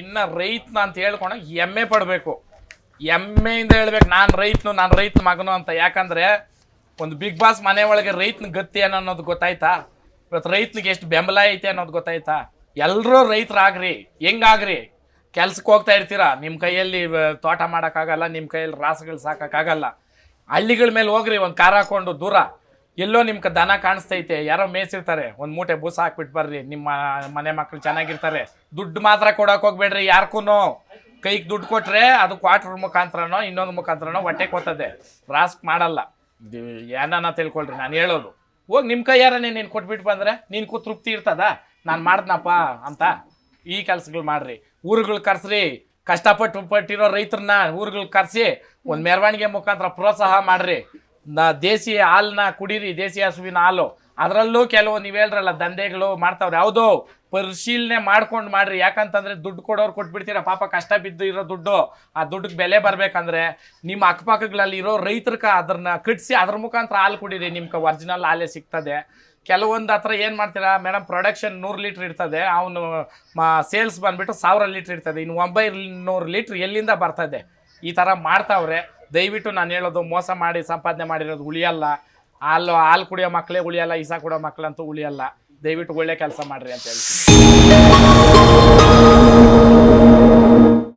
ಇನ್ನ ರೈತನ ಅಂತ ಹೇಳ್ಕೊಂಡು ಹೆಮ್ಮೆ ಪಡಬೇಕು. ಹೆಮ್ಮೆಯಿಂದ ಹೇಳ್ಬೇಕು, ನಾನು ರೈತನು, ನಾನು ರೈತ ಮಗನು ಅಂತ. ಯಾಕಂದ್ರೆ ಒಂದು ಬಿಗ್ ಬಾಸ್ ಮನೆ ಒಳಗೆ ರೈತನ ಗತಿ ಏನೋ ಅನ್ನೋದು ಗೊತ್ತಾಯ್ತಾ? ಇವತ್ತು ರೈತನಿಗೆ ಎಷ್ಟು ಬೆಂಬಲ ಐತೆ ಅನ್ನೋದು ಗೊತ್ತಾಯ್ತಾ? ಎಲ್ಲರೂ ರೈತರಾಗ್ರಿ, ಹೆಂಗಾಗ್ರಿ? ಕೆಲ್ಸಕ್ಕೆ ಹೋಗ್ತಾ ಇರ್ತೀರಾ? ನಿಮ್ಮ ಕೈಯಲ್ಲಿ ತೋಟ ಮಾಡೋಕ್ಕಾಗಲ್ಲ ನಿಮ್ಮ ಕೈಯಲ್ಲಿ ರಾಸುಗಳು ಸಾಕೋಕ್ಕಾಗಲ್ಲ. ಹಳ್ಳಿಗಳ ಮೇಲೆ ಹೋಗ್ರಿ, ಒಂದು ಕಾರ್ ಹಾಕೊಂಡು ದೂರ. ಎಲ್ಲೋ ನಿಮ್ಗೆ ದನ ಕಾಣಿಸ್ತೈತೆ, ಯಾರೋ ಮೇಯ್ಸಿರ್ತಾರೆ. ಒಂದು ಮೂಟೆ ಬೂಸ ಹಾಕ್ಬಿಟ್ಟು ಬರ್ರಿ, ನಿಮ್ಮ ಮನೆ ಮಕ್ಕಳು ಚೆನ್ನಾಗಿರ್ತಾರೆ. ದುಡ್ಡು ಮಾತ್ರ ಕೊಡೋಕೆ ಹೋಗ್ಬೇಡ್ರಿ ಯಾರ್ಕೂ ಕೈಗೆ ದುಡ್ಡು ಕೊಟ್ಟರೆ ಅದು ಕ್ವಾರ್ಟರ್ ಮುಖಾಂತರನೋ, ಇನ್ನೊಂದು ಮುಖಾಂತರನೋ ಹೊಟ್ಟೆ ಕೊತ್ತದೆ ರಾಸ್ಕ್ ಮಾಡಲ್ಲ. ಇದು ಏನನ್ನ ತಿಳ್ಕೊಳ್ರಿ, ನಾನು ಹೇಳೋದು. ಹೋಗಿ ನಿಮ್ಮ ಕೈಯಾರನೇ ನೀನು ಕೊಟ್ಬಿಟ್ಟು ಬಂದರೆ, ನೀನು ತೃಪ್ತಿ ಇರ್ತದ? ನಾನು ಮಾಡ್ದನಪ್ಪ ಅಂತ ಈ ಕೆಲಸಗಳು ಮಾಡ್ರಿ. ಊರುಗಳು ಕರೆಸ್ರಿ, ಕಷ್ಟಪಟ್ಟು ಪಟ್ಟಿರೋ ರೈತರನ್ನ ಊರುಗಳು ಕರೆಸಿ, ಒಂದು ಮೆರವಣಿಗೆ ಮುಖಾಂತರ ಪ್ರೋತ್ಸಾಹ ಮಾಡ್ರಿ. ನ ದೇಸಿ ಹಾಲನ್ನ ಕುಡೀರಿ, ದೇಸಿ ಹಸುವಿನ ಹಾಲು. ಅದರಲ್ಲೂ ಕೆಲವು ನೀವು ಹೇಳ್ರಲ್ಲ, ದಂಧೆಗಳು ಮಾಡ್ತಾವ್ರೆ. ಯಾವುದೋ ಪರಿಶೀಲನೆ ಮಾಡ್ಕೊಂಡು ಮಾಡ್ರಿ. ಯಾಕಂತಂದ್ರೆ ದುಡ್ಡು ಕೊಡೋರು ಕೊಟ್ಬಿಡ್ತೀರ. ಪಾಪ ಕಷ್ಟ ಬಿದ್ದು ಇರೋ ದುಡ್ಡು. ಆ ದುಡ್ಡಿಗೆ ಬೆಲೆ ಬರಬೇಕಂದ್ರೆ ನಿಮ್ಮ ಅಕ್ಕಪಕ್ಕಗಳಲ್ಲಿ ಇರೋ ರೈತರಕ ಅದನ್ನ ಕಟ್ಸಿ ಅದ್ರ ಮುಖಾಂತರ ಹಾಲು ಕುಡೀರಿ. ನಿಮ್ಗೆ ಒರಿಜಿನಲ್ ಹಾಲೇ ಸಿಗ್ತದೆ. ಕೆಲವೊಂದು ಹತ್ರ ಏನು ಮಾಡ್ತೀರಾ ಮೇಡಮ್ ಪ್ರೊಡಕ್ಷನ್ ನೂರು ಲೀಟ್ರ್ ಇರ್ತದೆ ಅವನು ಸೇಲ್ಸ್ ಬಂದುಬಿಟ್ಟು ಸಾವಿರ ಲೀಟ್ರ್ ಇರ್ತದೆ ಇನ್ನು ಒಂಬೈನೂರು ಲೀಟ್ರ್ ಎಲ್ಲಿಂದ ಬರ್ತದೆ ಈ ಥರ ಮಾಡ್ತಾವ್ರೆ. ದಯವಿಟ್ಟು ನಾನು ಹೇಳೋದು ಮೋಸ ಮಾಡಿ ಸಂಪಾದನೆ ಮಾಡಿರೋದು ಉಳಿಯಲ್ಲ. ಹಾಲು ಹಾಲು ಕುಡಿಯೋ ಮಕ್ಕಳೇ ಉಳಿಯಲ್ಲ ಇಸ ಕೊಡೋ ಮಕ್ಕಳಂತೂ ಉಳಿಯಲ್ಲ. ದಯವಿಟ್ಟು ಒಳ್ಳೆ ಕೆಲಸ ಮಾಡ್ರಿ ಅಂತ ಹೇಳ್ತೀನಿ.